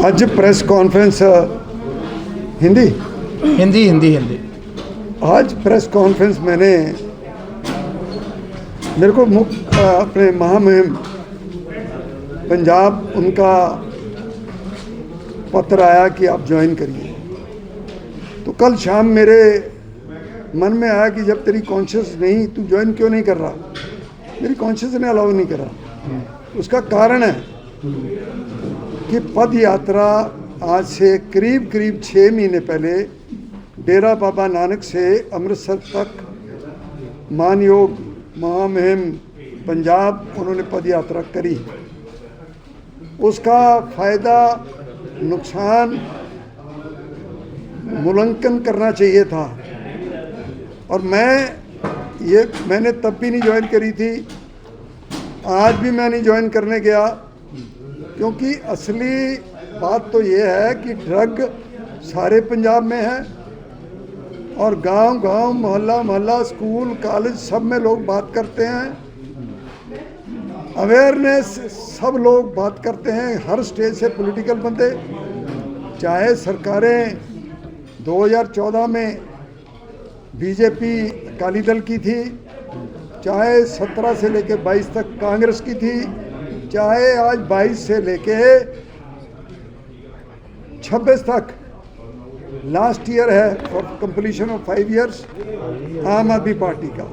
ਅੱਜ press conference Hindi Hindi Hindi Hindi आज press conference मैंने मेरे को मुख्य अपने महामहिम पंजाब उनका पत्र आया कि आप ज्वाइन करिए तो कल शाम मेरे मन में आया कि जब तेरी कॉन्शियस नहीं तू ज्वाइन क्यों नहीं कर रहा मेरी कॉन्शियस ने अलाउ नहीं करा उसका कारण है कि पद यात्रा आज से करीब करीब छः महीने पहले डेरा बाबा नानक से अमृतसर तक मानयोग महामहिम पंजाब उन्होंने पद यात्रा करी। उसका फ़ायदा, नुकसान मूल्यांकन करना चाहिए था। और मैं ये, मैंने तब भी नहीं ज्वाइन करी थी। आज भी मैं नहीं ज्वाइन करने गया। क्योंकि असली बात तो ये है कि ड्रग सारे पंजाब में है और गाँव गाँव मोहल्ला मोहल्ला, स्कूल, कॉलेज सब में लोग बात करते हैं। अवेयरनेस सब लोग बात करते हैं, हर स्टेज से पॉलिटिकल बंदे, चाहे सरकारें 2014 में बीजेपी अकाली दल की थी, चाहे 17 से लेकर 22 तक कांग्रेस की थी चाहे आज 22 से लेके 26 तक लास्ट ईयर है for completion of five years Aam Aadmi Party का।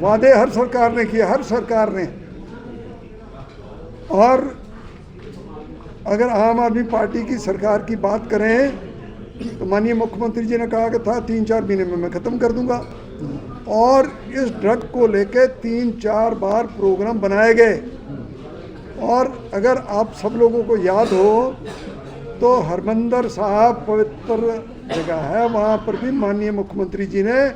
वादे हर सरकार ने किए, हर सरकार ने। और अगर आम आदमी पार्टी की सरकार की बात करें तो माननीय मुख्यमंत्री जी ने कहा कि था तीन चार महीने में मैं ख़त्म कर दूँगा। और इस ड्रग को लेकर तीन चार बार प्रोग्राम बनाए गए। और अगर आप सब लोगों को याद हो तो हरमंदर साहब पवित्र जगह है। वहाँ पर भी माननीय मुख्यमंत्री जी ने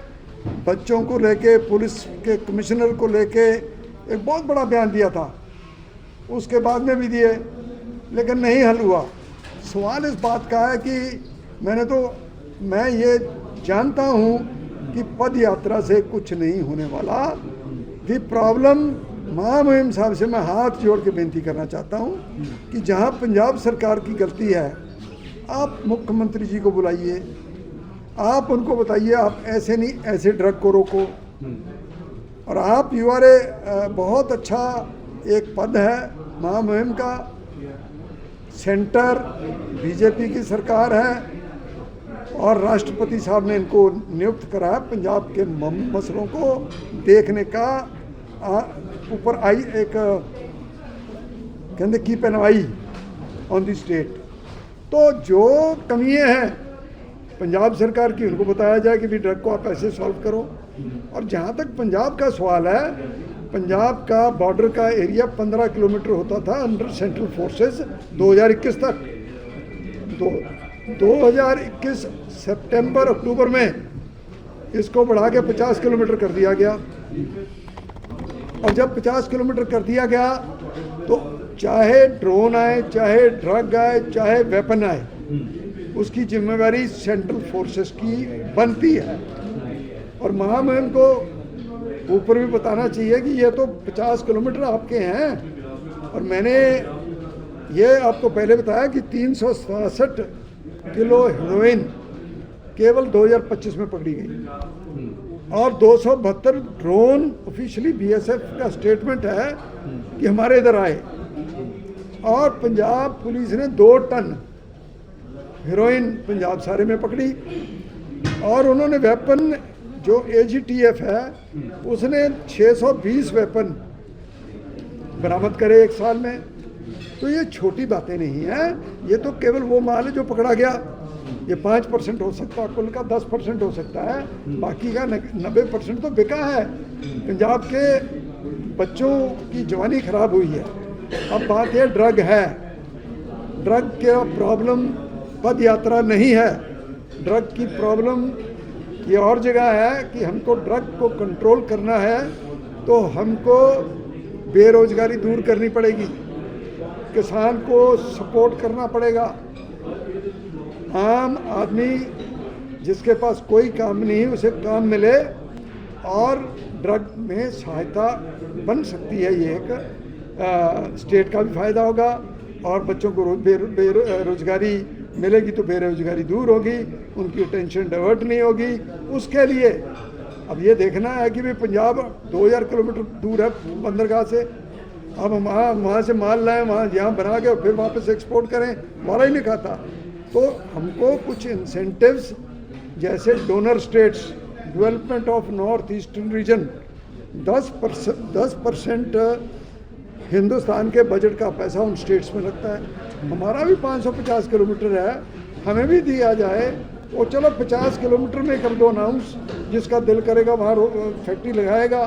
बच्चों को लेके, पुलिस के कमिश्नर को लेके एक बहुत बड़ा बयान दिया था। उसके बाद में भी दिए, लेकिन नहीं हल हुआ। सवाल इस बात का है कि मैंने तो मैं ये जानता हूँ कि पद यात्रा से कुछ नहीं होने वाला। दी प्रॉब्लम महामहिम साहब से मैं हाथ जोड़ के बेनती करना चाहता हूँ कि जहाँ पंजाब सरकार की गलती है, आप मुख्यमंत्री जी को बुलाइए। आप उनको बताइए, आप ऐसे नहीं, ऐसे ड्रग को। रोको और आप यू आर ए बहुत अच्छा एक पद है महामहिम का सेंटर बीजेपी की सरकार है और राष्ट्रपति साहब ने इनको नियुक्त करा है पंजाब के मसलों को देखने का। ऊपर आई एक कहते की पेन आई ऑन दी स्टेट तो जो कमियाँ हैं, पंजाब सरकार की, उनको बताया जाए कि भी ड्रग को आप ऐसे सॉल्व करो। और जहाँ तक पंजाब का सवाल है, पंजाब का बॉर्डर का एरिया 15 किलोमीटर होता था अंडर सेंट्रल फोर्सेस 2021 तक। दो 2021 सितंबर, अक्टूबर में इसको बढ़ा के 50 किलोमीटर कर दिया गया। और जब 50 किलोमीटर कर दिया गया तो चाहे ड्रोन आए, चाहे ड्रग आए, चाहे वेपन आए, उसकी जिम्मेवारी सेंट्रल फोर्सेस की बनती है। और महामहिम को ऊपर भी बताना चाहिए कि ये तो 50 किलोमीटर आपके हैं। और मैंने ये आपको पहले बताया कि तीन किलो हीरोइन केवल 2025 में पकड़ी गई। और दो सौ बहत्तर ड्रोन ऑफिशियली बीएसएफ का स्टेटमेंट है कि हमारे इधर आए। और पंजाब पुलिस ने दो टन हीरोइन पंजाब सारे में पकड़ी। और उन्होंने वेपन जो एजीटीएफ है, उसने 620 वेपन बरामद करे एक साल में। तो ये छोटी बातें नहीं हैं, ये तो केवल वो माल है जो पकड़ा गया। ये पाँच परसेंट हो सकता है, कुल का दस परसेंट हो सकता है, बाकी का नब्बे परसेंट तो बिका है। पंजाब के बच्चों की जवानी खराब हुई है। अब बात यह ड्रग है। ड्रग का प्रॉब्लम पद यात्रा नहीं है। ड्रग की प्रॉब्लम ये और जगह है कि हमको ड्रग को कंट्रोल करना है तो हमको बेरोजगारी दूर करनी पड़ेगी। किसान को सपोर्ट करना पड़ेगा। आम आदमी जिसके पास कोई काम नहीं उसे काम मिले और ड्रग में सहायता बन सकती है, ये एक स्टेट का भी फ़ायदा होगा और बच्चों को रोज बेरो- मिलेगी तो बेरोजगारी दूर होगी, उनकी टेंशन डाइवर्ट नहीं होगी। उसके लिए अब ये देखना है कि भाई पंजाब 2000 किलोमीटर दूर है बंदरगाह से। अब हम वहाँ वहाँ से माल लाएँ, वहाँ यहाँ बना के और फिर वापस एक्सपोर्ट करें। वाला ही नहीं खाता। तो हमको कुछ इंसेंटिव्स जैसे donor states development of north eastern region 10 percent दस परसेंट हिंदुस्तान के बजट का पैसा उन स्टेट्स में लगता है। हमारा भी 550 किलोमीटर है, हमें भी दिया जाए वो चलो 50 किलोमीटर में कर दो अनाउंस जिसका दिल करेगा, वहाँ फैक्ट्री लगाएगा।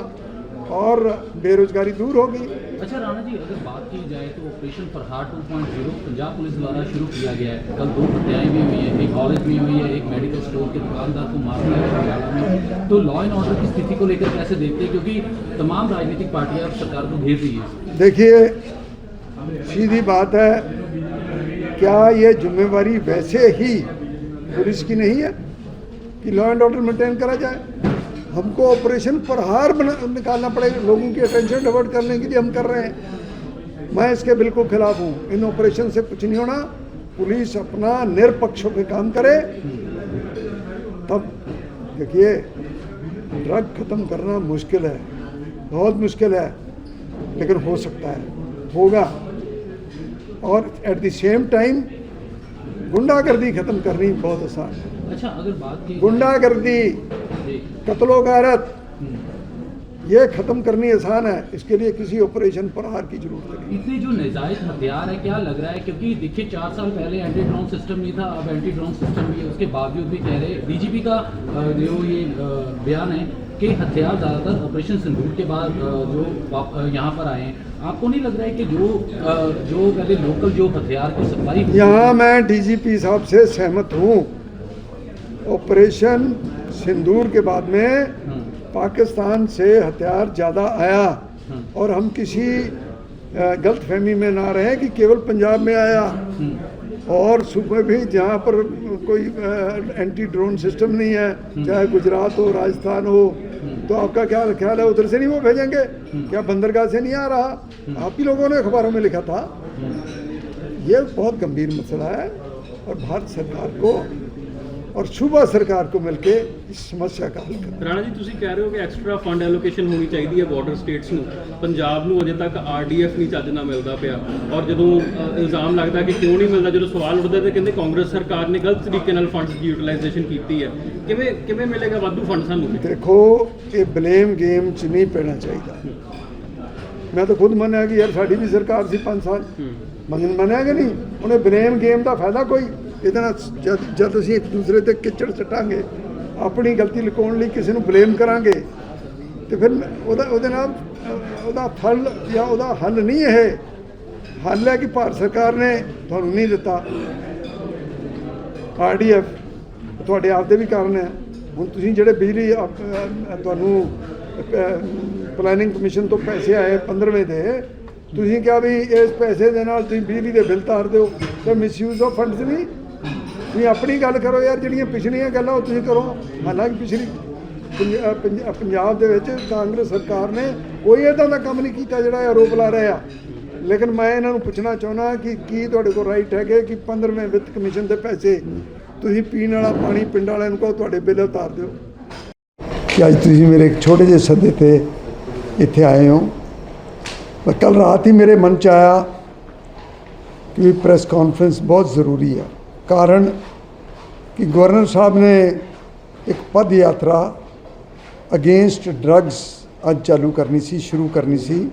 और बेरोजगारी दूर होगी अच्छा राणा जी अगर बात की जाए तो ऑपरेशन फरहार 2.0 पंजाब पुलिस द्वारा शुरू किया गया है। कल दो हत्याएँ भी हुई हैं एक कॉलेज में हुई है एक मेडिकल स्टोर के दुकानदार को मार दिया है में। तो लॉ एंड ऑर्डर की स्थिति को लेकर कैसे देखते हैं? क्योंकि तमाम राजनीतिक पार्टियाँ सरकार को घेर रही है। देखिए सीधी बात है क्या ये जिम्मेवारी वैसे ही पुलिस की नहीं है कि लॉ एंड ऑर्डर मेंटेन करा जाए? हमको ऑपरेशन प्रहार बना निकालना पड़ेगा। लोगों की अटेंशन डाइवर्ट करने के लिए हम कर रहे हैं। मैं इसके बिल्कुल खिलाफ हूँ। इन ऑपरेशन से कुछ नहीं होना। पुलिस अपना निरपक्ष होकर काम करे। तब देखिए ड्रग खत्म करना मुश्किल है। बहुत मुश्किल है। लेकिन हो सकता है। होगा। और एट द सेम टाइम गुंडागर्दी खत्म करनी बहुत आसान है। अच्छा अगर बात गुंडागर्दी कत्लो गारत। ये खत्म करनी आसान है इसके लिए किसी ऑपरेशन प्रहार की ज़रूरत नहीं। इतने जो नजायज हथियार है क्या लग रहा है? क्योंकि देखिए चार साल पहले एंटी ड्रोन सिस्टम नहीं था अब एंटी ड्रोन सिस्टम भी है उसके बावजूद भी कह रहे डीजीपी का जो ये बयान है कि हथियार ज़्यादातर ऑपरेशन सिंदूर के बाद जो यहाँ पर आए हैं। आपको नहीं लग रहा है कि जो जो पहले लोकल जो हथियार की सप्लाई यहाँ मैं डीजीपी साहब से सहमत हूँ। ऑपरेशन सिंदूर के बाद में हम्म, पाकिस्तान से हथियार ज़्यादा आया। हम्म, और हम किसी गलत फहमी में ना रहे कि केवल पंजाब में आया। हम्म, और सूबे भी जहाँ पर कोई एंटी ड्रोन सिस्टम नहीं है चाहे गुजरात हो राजस्थान हो तो आपका क्या ख्याल है? उधर से नहीं वो भेजेंगे? क्या बंदरगाह से नहीं आ रहा? आप ही लोगों ने अखबारों में लिखा था। ये बहुत गंभीर मसला है। और भारत सरकार को और सूबा सरकार को मिलके इस समस्या का हल करना ਰਾਣਾ ਜੀ ਤੁਸੀਂ ਕਹਿ ਰਹੇ ਹੋ ਕਿ ਐਕਸਟਰਾ ਫੰਡ ਐਲੋਕੇਸ਼ਨ ਹੋਣੀ ਚਾਹੀਦੀ ਹੈ ਬਾਰਡਰ ਸਟੇਟਸ ਨੂੰ ਪੰਜਾਬ ਨੂੰ ਅਜੇ ਤੱਕ ਆਰਡੀਐਫ ਨਹੀਂ ਚੱਜ ਨਾਲ ਮਿਲਦਾ ਪਿਆ ਔਰ ਜਦੋਂ ਅ, ਇਲਜ਼ਾਮ ਲੱਗਦਾ ਕਿ ਕਿਉਂ ਨਹੀਂ ਮਿਲਦਾ ਜਦੋਂ ਸਵਾਲ ਉੱਠਦਾ ਤੇ ਕਹਿੰਦੇ ਕਾਂਗਰਸ ਸਰਕਾਰ ਨੇ ਗਲਤ ਤਰੀਕੇ ਨਾਲ ਫੰਡਸ ਦੀ ਯੂਟਿਲਾਈਜੇਸ਼ਨ ਕੀਤੀ ਹੈ ਕਿਵੇਂ ਕਿਵੇਂ ਮਿਲੇਗਾ ਵਾਧੂ ਫੰਡ ਸਾਨੂੰ ਦੇਖੋ ਇਹ ਬਲੇਮ ਗੇਮ ਚ ਨਹੀਂ ਪੈਣਾ ਚਾਹੀਦਾ ਮੈਂ ਤਾਂ ਖੁਦ ਮੰਨਿਆ ਕਿ ਯਾਰ ਸਾਡੀ ਵੀ ਸਰਕਾਰ ਸੀ 5 ਸਾਲ ਹੂੰ ਮੰਨ ਮੰਨਿਆ ਕਿ ਨਹੀਂ ਉਹਨੇ ਬਲੇਮ ਗੇਮ ਦਾ ਫਾਇਦਾ ਕੋਈ ਇਹਦੇ ਨਾਲ ਜਦ ਜਦ ਅਸੀਂ ਇੱਕ ਦੂਸਰੇ ਤੇ ਕਿਚੜ ਸਟਾਂਗੇ, ਆਪਣੀ ਗਲਤੀ ਲੁਕਾਉਣ ਲਈ ਕਿਸੇ ਨੂੰ ਬਲੇਮ ਕਰਾਂਗੇ, ਤੇ ਫਿਰ ਉਹਦਾ, ਉਹਦੇ ਨਾਲ ਉਹਦਾ ਫਲ ਜਾਂ ਉਹਦਾ ਹੱਲ ਨਹੀਂ ਇਹ। ਹੱਲ ਹੈ ਕਿ ਭਾਰਤ ਸਰਕਾਰ ਨੇ ਤੁਹਾਨੂੰ ਨਹੀਂ ਦਿੱਤਾ। ਆਰਡੀਐਫ ਤੁਹਾਡੇ ਆਪ ਦੇ ਵੀ ਕਾਰਨ ਹੈ। ਹੁਣ ਤੁਸੀਂ ਜਿਹੜੇ ਬਿਜਲੀ ਤੁਹਾਨੂੰ ਪਲੈਨਿੰਗ ਕਮਿਸ਼ਨ ਤੋਂ ਪੈਸੇ ਆਏ 15ਵੇਂ ਦੇ, ਤੁਸੀਂ ਕਿਹਾ ਵੀ ਇਸ ਪੈਸੇ ਦੇ ਨਾਲ ਤੁਸੀਂ ਬਿਜਲੀ ਦੇ ਬਿੱਲ ਤਾਰ ਦਿਓ, ਤੇ ਮਿਸਯੂਜ਼ ਆਫ ਫੰਡਸ ਨਹੀਂ ਤੁਸੀਂ ਆਪਣੀ ਗੱਲ ਕਰੋ ਯਾਰ, ਜਿਹੜੀਆਂ ਪਿਛਲੀਆਂ ਗੱਲਾਂ ਉਹ ਤੁਸੀਂ ਕਰੋ। ਹਾਲਾਂਕਿ ਪਿਛਲੀ ਪੰਜਾਬ ਦੇ ਵਿੱਚ ਕਾਂਗਰਸ ਸਰਕਾਰ ਨੇ ਕੋਈ ਇਦਾਂ ਦਾ ਕੰਮ ਨਹੀਂ ਕੀਤਾ ਜਿਹੜਾ ਆਰੋਪ ਲਾ ਰਹੇ। ਆ ਲੇਕਿਨ ਮੈਂ ਇਹਨਾਂ ਨੂੰ ਪੁੱਛਣਾ ਚਾਹੁੰਦਾ ਕਿ ਕੀ ਤੁਹਾਡੇ ਕੋਲ ਰਾਈਟ ਹੈਗੇ ਕਿ 15ਵੇਂ ਵਿੱਤ ਕਮਿਸ਼ਨ ਦੇ ਪੈਸੇ ਤੁਸੀਂ ਪੀਣ ਵਾਲਾ ਪਾਣੀ ਪਿੰਡ ਵਾਲਿਆਂ ਨੂੰ ਕਹੋ, ਤੁਹਾਡੇ ਬਿੱਲ ਉਤਾਰ ਦਿਓ। ਕਿ ਅੱਜ ਤੁਸੀਂ ਮੇਰੇ ਇੱਕ ਛੋਟੇ ਜਿਹੇ ਸੱਦੇ ਤੇ ਇੱਥੇ ਆਏ ਹੋ। ਪਰ ਕੱਲ ਰਾਤ ਹੀ ਮੇਰੇ ਮਨ ਚ ਆਇਆ ਕਿ ਪ੍ਰੈਸ ਕਾਨਫਰੰਸ ਬਹੁਤ ਜ਼ਰੂਰੀ ਹੈ ਕਾਰਨ ਕਿ ਗਵਰਨਰ ਸਾਹਿਬ ਨੇ ਇੱਕ ਪਦ ਯਾਤਰਾ ਅਗੇਂਸਟ ਡਰੱਗਸ ਅੱਜ ਚਾਲੂ ਕਰਨੀ ਸੀ, ਸ਼ੁਰੂ ਕਰਨੀ ਸੀ।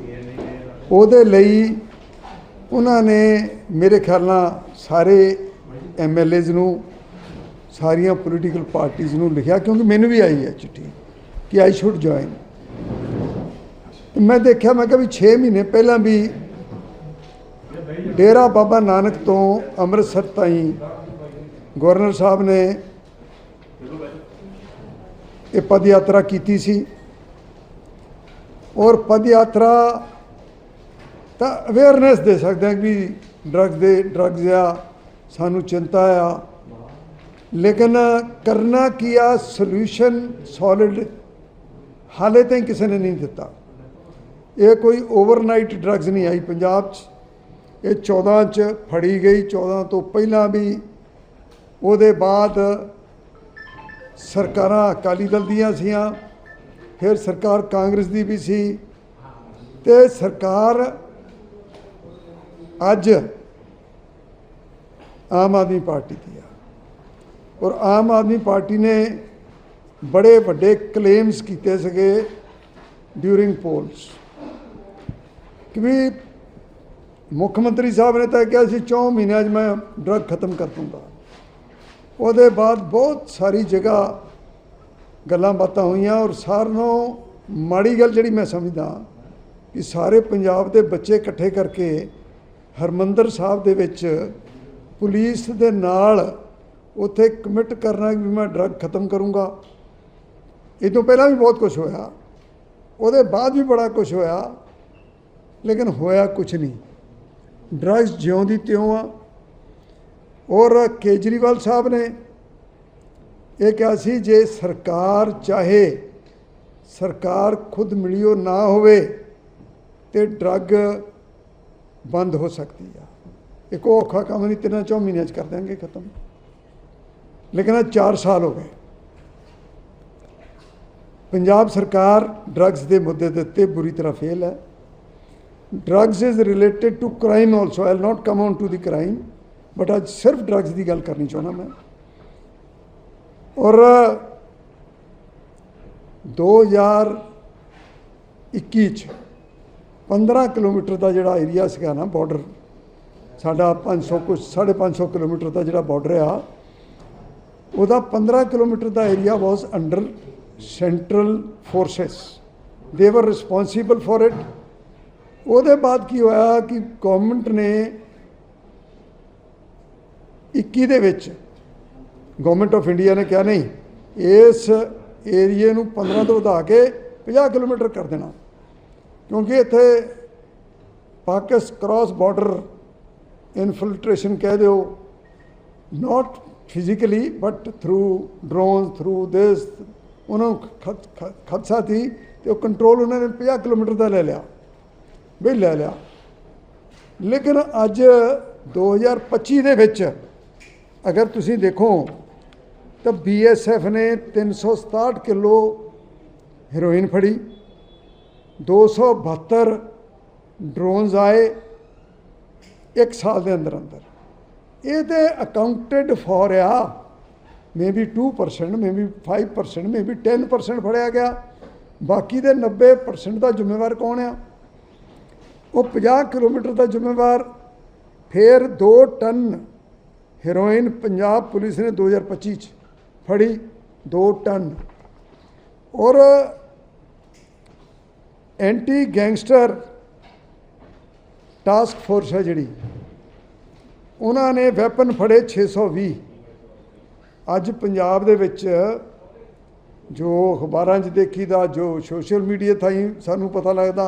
ਉਹਦੇ ਲਈ ਉਹਨਾਂ ਨੇ ਮੇਰੇ ਖਿਆਲ ਨਾਲ ਸਾਰੇ ਐਮਐਲਏਜ਼ ਨੂੰ, ਸਾਰੀਆਂ ਪੋਲੀਟੀਕਲ ਪਾਰਟੀਆਂ ਨੂੰ ਲਿਖਿਆ, ਕਿਉਂਕਿ ਮੈਨੂੰ ਵੀ ਆਈ ਹੈ ਚਿੱਠੀ ਕਿ ਆਈ ਸ਼ੁੱਡ ਜੁਆਇਨ ਮੈਂ ਦੇਖਿਆ, ਮੈਂ ਕਿਹਾ ਵੀ 6 ਮਹੀਨੇ ਪਹਿਲਾਂ ਵੀ ਡੇਰਾ ਬਾਬਾ ਨਾਨਕ ਤੋਂ ਅੰਮ੍ਰਿਤਸਰ ਤਾਈਂ ਗਵਰਨਰ ਸਾਹਿਬ ਨੇ ਇਹ ਪਦ ਯਾਤਰਾ ਕੀਤੀ ਸੀ। ਔਰ ਪਦ ਯਾਤਰਾ ਤਾਂ ਅਵੇਅਰਨੈਸ ਦੇ ਸਕਦੇ ਹਾਂ ਵੀ ਡਰੱਗ ਦੇ ਡਰੱਗਸ ਆ, ਸਾਨੂੰ ਚਿੰਤਾ ਆ। ਲੇਕਿਨ ਕਰਨਾ ਕੀ ਆ ਸੋਲੂਸ਼ਨ ਸੋਲਿਡ ਹਾਲੇ ਤਾਈਂ ਕਿਸੇ ਨੇ ਨਹੀਂ ਦਿੱਤਾ। ਇਹ ਕੋਈ ਓਵਰਨਾਈਟ ਡਰੱਗਸ ਨਹੀਂ ਆਈ ਪੰਜਾਬ 'ਚ। ਇਹ 14 ਚ ਫੜੀ ਗਈ 14 ਤੋਂ ਪਹਿਲਾਂ ਵੀ ਉਹਦੇ ਬਾਅਦ ਸਰਕਾਰਾਂ ਅਕਾਲੀ ਦਲ ਦੀਆਂ ਸੀਆਂ, ਫਿਰ ਸਰਕਾਰ ਕਾਂਗਰਸ ਦੀ ਵੀ ਸੀ ਤੇ ਸਰਕਾਰ ਅੱਜ ਆਮ ਆਦਮੀ ਪਾਰਟੀ ਦੀ ਆ। ਔਰ ਆਮ ਆਦਮੀ ਪਾਰਟੀ ਨੇ ਬੜੇ ਵੱਡੇ ਕਲੇਮਸ ਕੀਤੇ ਸੀਗੇ ਡਿਊਰਿੰਗ ਪੋਲਸ ਕਿ ਵੀ ਮੁੱਖ ਮੰਤਰੀ ਸਾਹਿਬ ਨੇ ਤਾਂ ਕਿਹਾ ਸੀ 4 ਮਹੀਨਿਆਂ 'ਚ ਮੈਂ ਡਰੱਗ ਖਤਮ ਕਰ ਦੂੰਗਾ। ਉਹਦੇ ਬਾਅਦ ਬਹੁਤ ਸਾਰੀ ਜਗ੍ਹਾ ਗੱਲਾਂ ਬਾਤਾਂ ਹੋਈਆਂ ਔਰ ਸਾਰਿਆਂ ਨਾਲੋਂ ਮਾੜੀ ਗੱਲ ਜਿਹੜੀ ਮੈਂ ਸਮਝਦਾ ਕਿ ਸਾਰੇ ਪੰਜਾਬ ਦੇ ਬੱਚੇ ਇਕੱਠੇ ਕਰਕੇ ਹਰਮੰਦਰ ਸਾਹਿਬ ਦੇ ਵਿੱਚ ਪੁਲਿਸ ਦੇ ਨਾਲ ਉੱਥੇ ਕਮਿਟ ਕਰਨਾ ਕਿ ਮੈਂ ਡਰੱਗ ਖਤਮ ਕਰੂੰਗਾ। ਇਹ ਤੋਂ ਪਹਿਲਾਂ ਵੀ ਬਹੁਤ ਕੁਝ ਹੋਇਆ। ਉਹਦੇ ਬਾਅਦ ਵੀ ਬੜਾ ਕੁਝ ਹੋਇਆ। ਲੇਕਿਨ ਹੋਇਆ ਕੁਝ ਨਹੀਂ। ਡਰੱਗਸ ਜਿਉਂ ਦੀ ਤਿਉਂ ਆ। ਔਰ ਕੇਜਰੀਵਾਲ ਸਾਹਿਬ ਨੇ ਇਹ ਕਿਹਾ ਸੀ, ਜੇ ਸਰਕਾਰ ਚਾਹੇ, ਸਰਕਾਰ ਖੁਦ ਮਿਲਿਓ ਨਾ ਹੋਵੇ, ਤੇ ਡਰੱਗ ਬੰਦ ਹੋ ਸਕਦੀ ਆ। ਇੱਕ ਔਖਾ ਕੰਮ ਨਹੀਂ, ਤਿੰਨਾਂ ਚੌ ਮਹੀਨਿਆਂ ਚ ਕਰ ਦਿਆਂਗੇ, ਖਤਮ। ਲੇਕਿਨ ਇਹ 4 ਸਾਲ ਹੋ ਗਏ। ਪੰਜਾਬ ਸਰਕਾਰ ਡਰੱਗਸ ਦੇ ਮੁੱਦੇ ਦੇ ਉੱਤੇ ਬੁਰੀ ਤਰ੍ਹਾਂ ਫੇਲ ਹੈ। Drugs is related to crime also, I will not come on to the crime. But ਅੱਜ ਸਿਰਫ ਡਰੱਗਸ ਦੀ ਗੱਲ ਕਰਨੀ ਚਾਹੁੰਦਾ ਮੈਂ ਔਰ 2021 ਚ 15 ਕਿਲੋਮੀਟਰ ਦਾ ਜਿਹੜਾ ਏਰੀਆ ਸੀਗਾ ਨਾ ਬਾਰਡਰ ਸਾਡਾ 500 ਕੁਛ 550 ਕਿਲੋਮੀਟਰ ਦਾ ਜਿਹੜਾ ਬਾਰਡਰ ਆ ਉਹਦਾ 15 kilometre the area was under central forces ਦੇ ਵਰ ਰਿਸਪੌਂਸਿਬਲ ਫॉर ਇਟ ਉਹਦੇ ਬਾਅਦ ਕੀ ਹੋਇਆ ਕਿ ਗਵਰਨਮੈਂਟ ਨੇ 21 ਦੇ ਵਿੱਚ ਗਵਰਨਮੈਂਟ ਆਫ ਇੰਡੀਆ ਨੇ ਕਿਹਾ ਨਹੀਂ, ਇਸ ਏਰੀਏ ਨੂੰ 15 ਤੋਂ ਵਧਾ ਕੇ 50 ਕਿਲੋਮੀਟਰ ਕਰ ਦੇਣਾ। ਕਿਉਂਕਿ ਇੱਥੇ ਪਾਕਿਸ ਕ੍ਰਾਸ ਬਾਰਡਰ ਇਨਫਿਲਟ੍ਰੇਸ਼ਨ ਕਹਿ ਦਿਓ not physically but through drone through this ਉਹਨਾਂ ਨੂੰ ਖਤ- ਖਦਸ਼ਾ ਸੀ ਤੇ ਉਹ ਕੰਟਰੋਲ ਉਹਨਾਂ ਨੇ 50 ਕਿਲੋਮੀਟਰ ਦਾ ਲੈ ਲਿਆ ਵੀ ਲੈ ਲਿਆ। ਲੇਕਿਨ ਅੱਜ 2025 ਦੇ ਵਿੱਚ ਅਗਰ ਤੁਸੀਂ ਦੇਖੋ, ਤਾਂ ਬੀਐਸਐਫ ਨੇ 367 ਕਿਲੋ ਹੀਰੋਇਨ ਫੜੀ 272 ਡਰੋਨਸ ਆਏ, ਇੱਕ ਸਾਲ ਦੇ ਅੰਦਰ ਅੰਦਰ। ਇਹ ਤੇ ਅਕਾਊਂਟਡ ਫॉर ਆ। ਮੇਬੀ 2% ਮੇਬੀ 5% ਮੇਬੀ 10% ਫੜਿਆ ਗਿਆ। ਬਾਕੀ ਦੇ 90% ਦਾ ਜ਼ਿੰਮੇਵਾਰ ਕੌਣ ਆ? ਉਹ 50 ਕਿਲੋਮੀਟਰ ਦਾ ਜ਼ਿੰਮੇਵਾਰ, ਫਿਰ 2 ਟਨ ਹੈਰੋਇਨ ਪੰਜਾਬ ਪੁਲਿਸ ਨੇ 2025 ਚ ਫੜੀ 2 ਟਨ। ਔਰ ਐਂਟੀ ਗੈਂਗਸਟਰ ਟਾਸਕ ਫੋਰਸ ਹੈ ਜਿਹੜੀ। ਉਹਨਾਂ ਨੇ ਵੈਪਨ ਫੜੇ 620 ਅੱਜ ਪੰਜਾਬ ਦੇ ਵਿੱਚ ਜੋ ਅਖਬਾਰਾਂ 'ਚ ਦੇਖੀਦਾ, ਜੋ ਸੋਸ਼ਲ ਮੀਡੀਆ ਥਾਈ ਸਾਨੂੰ ਪਤਾ ਲੱਗਦਾ,